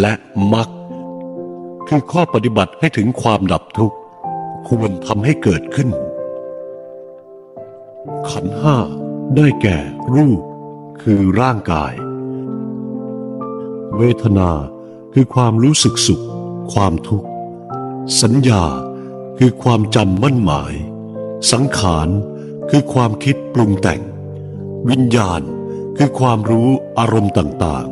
และมรรคคือข้อปฏิบัติให้ถึงความดับทุกข์ ควรทำให้เกิดขึ้น ขันห้าได้แก่รูป คือร่างกาย เวทนาคือความรู้สึกสุข ความทุกข์ สัญญาคือความจำมั่นหมาย สังขารคือความคิดปรุงแต่ง วิญญาณคือความรู้อารมณ์ต่าง